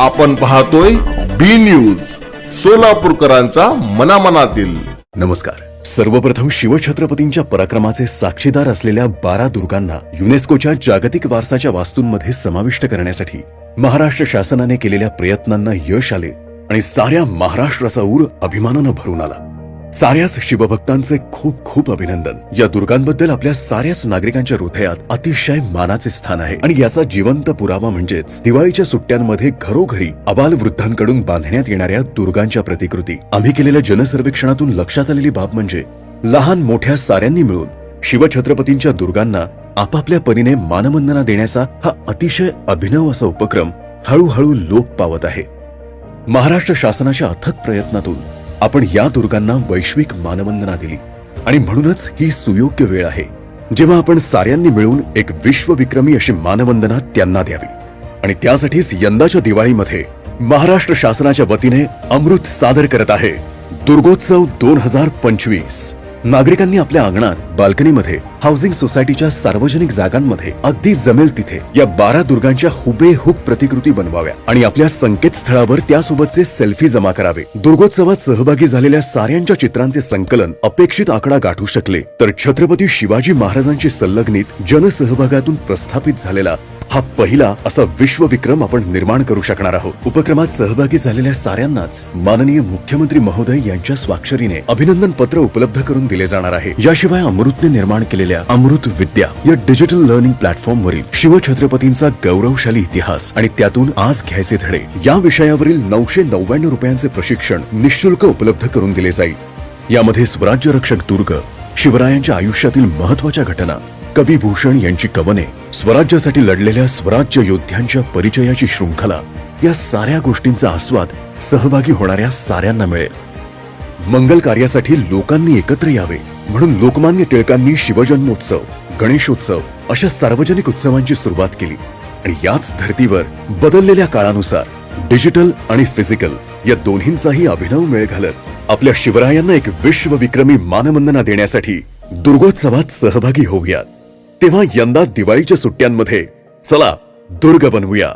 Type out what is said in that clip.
आपण पाहतोय बी न्यूज सोलापूरकरांचा मनामनातील. नमस्कार. सर्वप्रथम शिवछत्रपतींच्या पराक्रमाचे साक्षीदार असलेल्या बारा दुर्गांना युनेस्कोच्या जागतिक वारसाच्या वास्तूंमध्ये समाविष्ट करण्यासाठी महाराष्ट्र शासनाने केलेल्या प्रयत्नांना यश आले आणि साऱ्या महाराष्ट्राचा ऊर अभिमानानं भरून आला. साऱ्याच शिवभक्तांचे खूप खूप अभिनंदन. या दुर्गांबद्दल आपल्या साऱ्याच नागरिकांच्या हृदयात अतिशय मानाचे स्थान आहे. आणि याचा जिवंत पुरावा म्हणजेच दिवाळीच्या सुट्ट्यांमध्ये घरोघरी अबाल वृद्धांकडून बांधण्यात येणाऱ्या दुर्गांच्या प्रतिकृती. आम्ही केलेल्या जनसर्वेक्षणातून लक्षात आलेली बाब म्हणजे लहान मोठ्या साऱ्यांनी मिळून शिवछत्रपतींच्या दुर्गांना आपापल्या परीने मानवंदना देण्याचा हा अतिशय अभिनव असा उपक्रम हळूहळू लोप पावत आहे. महाराष्ट्र शासनाच्या अथक प्रयत्नातून आपण या दुर्गांना वैश्विक मानवंदना दिली. आणि म्हणूनच ही सुयोग्य वेळ आहे. जेव्हा आपण साऱ्यांनी मिळून एक विश्वविक्रमी अशी मानवंदना त्यांना द्यावी. आणि त्यासाठीच यंदाच्या दिवाळीमध्ये महाराष्ट्र शासनाच्या वतीने अमृत सादर करत आहे. दुर्गोत्सव दोन हजार पंचवीस. नागरिकांनी आपल्या अंगणात बाल्कनीमध्ये हाऊसिंग सोसायटीच्या सार्वजनिक जागांमध्ये अगदी जमेल तिथे या बारा दुर्गांच्या हुबेहूब प्रतिकृती बनवाव्या आणि आपल्या संकेतस्थळावर त्यासोबतचे सेल्फी जमा करावे. दुर्गोत्सवात सहभागी झालेल्या साऱ्यांच्या चित्रांचे संकलन अपेक्षित आकडा गाठू शकले तर छत्रपती शिवाजी महाराजांची संलग्नित जनसहभागातून प्रस्थापित झालेला हा पहिला असा विश्वविक्रम आपण निर्माण करू शकणार आहोत. उपक्रमात सहभागी झालेल्या साऱ्यांनाच माननीय मुख्यमंत्री महोदय यांच्या स्वाक्षरीने अभिनंदन पत्र उपलब्ध करून दिले जाणार आहे. याशिवाय अमृतने निर्माण केलेल्या अमृत विद्या या डिजिटल लर्निंग प्लॅटफॉर्म वरील शिवछत्रपतींचा गौरवशाली इतिहास आणि त्यातून आज घ्यायचे धडे या विषयावरील नऊशे नव्याण्णव रुपयांचे प्रशिक्षण निशुल्क उपलब्ध करून दिले जाईल. यामध्ये स्वराज्य रक्षक दुर्ग शिवरायांच्या आयुष्यातील महत्त्वाच्या घटना कवी भूषण यांची कवने स्वराज्यासाठी लढलेल्या स्वराज्य योद्ध्यांच्या परिचयाची शृंखला या साऱ्या गोष्टींचा आस्वाद सहभागी होणाऱ्या साऱ्यांना मिळेल. मंगल कार्यासाठी लोकांनी एकत्र यावे म्हणून लोकमान्य टिळकांनी शिवजन्मोत्सव गणेशोत्सव अशा सार्वजनिक उत्सवांची सुरुवात केली आणि याच धर्तीवर बदललेल्या काळानुसार डिजिटल आणि फिजिकल या दोन्हींचाही अभिनव मेळ घालत आपल्या शिवरायांना एक विश्वविक्रमी मानवंदना देण्यासाठी दुर्गोत्सवात सहभागी होऊयात. तेव्हा यंदा दिवाळीच्या सुट्ट्यांमध्ये चला दुर्ग बनवूया.